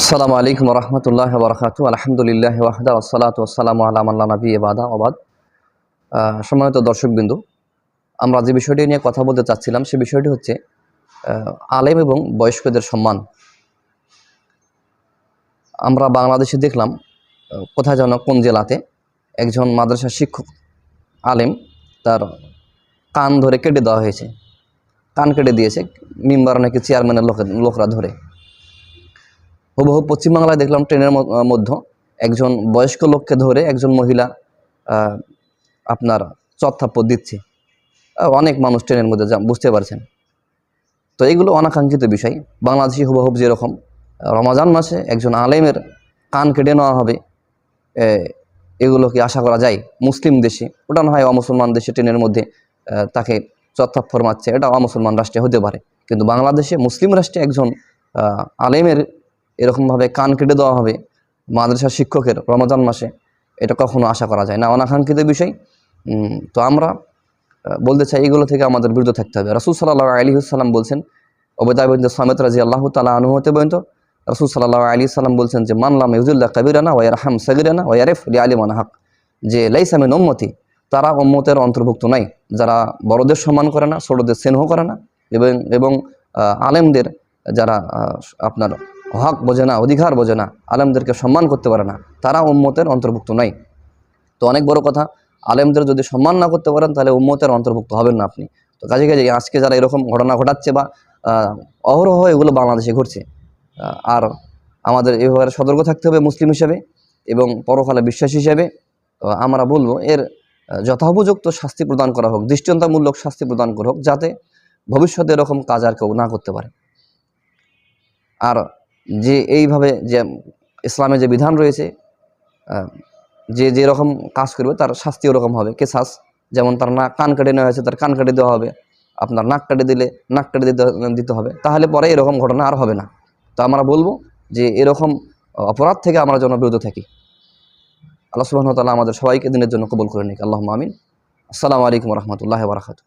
আসসালামু আলাইকুম রহমতুল্লাহ বরকাত আলহামদুলিল্লাহ ওয়াহদা আসসালাত আসসালাম আল্লাহ নবী এবাদা আহ, সম্মানিত দর্শকবিন্দু আমরা যে বিষয়টি নিয়ে কথা বলতে চাচ্ছিলাম সে বিষয়টি হচ্ছে আলেম এবং বয়স্কদের সম্মান। আমরা বাংলাদেশে দেখলাম কোথায় যেন কোন জেলাতে একজন মাদ্রাসা শিক্ষক আলেম তার কান ধরে কেটে দেওয়া হয়েছে। কান কেটে দিয়েছে মিম্বার নাকি চেয়ারম্যানের লোকের লোকরা ধরে। হুবহু পশ্চিমবাংলায় দেখলাম ট্রেনের মধ্যে। একজন বয়স্ক লোককে ধরে একজন মহিলা আপনার চত্থাপ্পর দিচ্ছে। অনেক মানুষ ট্রেনের মধ্যে বুঝতে পারছেন। তো এগুলো অনাকাঙ্ক্ষিত বিষয়। বাংলাদেশি হুবহুব যেরকম, রমাজান মাসে একজন আলেমের কান কেটে নেওয়া হবে এগুলো কি আশা করা যায়? মুসলিম দেশে, ওটা না হয় অমুসলমান দেশে ট্রেনের মধ্যে তাকে চত্থাপ্পর মারছে এটা অমুসলমান রাষ্ট্রে হতে পারে। কিন্তু বাংলাদেশে মুসলিম রাষ্ট্রে একজন আলেমের এরকমভাবে কান কেটে দেওয়া হবে মাদ্রাসা শিক্ষকের রমজান মাসে, এটা কখনো আশা করা যায় না। অনাকাঙ্ক্ষিত বিষয় তো আমরা বলতে চাই এগুলো থেকে আমাদের বিরত থাকতে হবে। রাসুল সাল্লাহ আলী সাল্লাম বলছেন ওবেদাবিন্দ সামেত রাজি আল্লাহ তালা আনুহতে পর্যন্ত, রাসুল সাল্লাহ আলী সাল্লাম বলছেন যে মানলাম ইউজুল্লাহ কবিরানা ওয়ার হাম সগিরানা ওয়ারেফ লি আলী মানাহাক যে লাইসামে নম্মতি তারা উম্মতের অন্তর্ভুক্ত নাই। যারা বড়দের সম্মান করে না, ছোটদের স্নেহ করে না, এবং এবং আলেমদের, যারা আপনার হক বোঝে না, অধিকার বোঝে না, আলেমদেরকে সম্মান করতে পারে না, তারা উম্মতের অন্তর্ভুক্ত নাই। তো অনেক বড় কথা, আলেমদের যদি সম্মান না করতে পারেন, তাহলে উম্মতের অন্তর্ভুক্ত হবেন না আপনি। তো কাজে কাজে আজকে যারা এরকম ঘটনা ঘটাচ্ছে বা অহরহ এগুলো বাংলাদেশে ঘটছে আর আমাদের ব্যাপারে সতর্ক থাকতে হবে মুসলিম হিসাবে এবং পরকালে বিশ্বাস হিসাবে আমরা বলব এর যথোপযুক্ত শাস্তি প্রদান করা হোক, দৃষ্টান্তমূলক শাস্তি প্রদান করা হোক, যাতে ভবিষ্যতে এরকম কাজ আর কেউ না করতে পারে। আর যে এইভাবে যে ইসলামে যে বিধান রয়েছে আহ, যে যেরকম কাজ করবে তার শাস্তি ওরকম হবে। কেসাস যেমন তার নাক কান কেটে নেওয়া হয়েছে তার কান কেটে দেওয়া হবে। আপনার নাক কেটে দিলে নাক কেটে দিতে দিতে হবে। তাহলে পরে এরকম ঘটনা আর হবে না। তো আমরা বলব যে এরকম অপরাধ থেকে আমরা যেন বিরত থাকি। আল্লাহ তালা আমাদের সবাইকে দিনের জন্য কবল করে নিক। আল্লাহ আমিন। আসসালামু আলাইকুম রহমতুল্লাহ বারাকাতু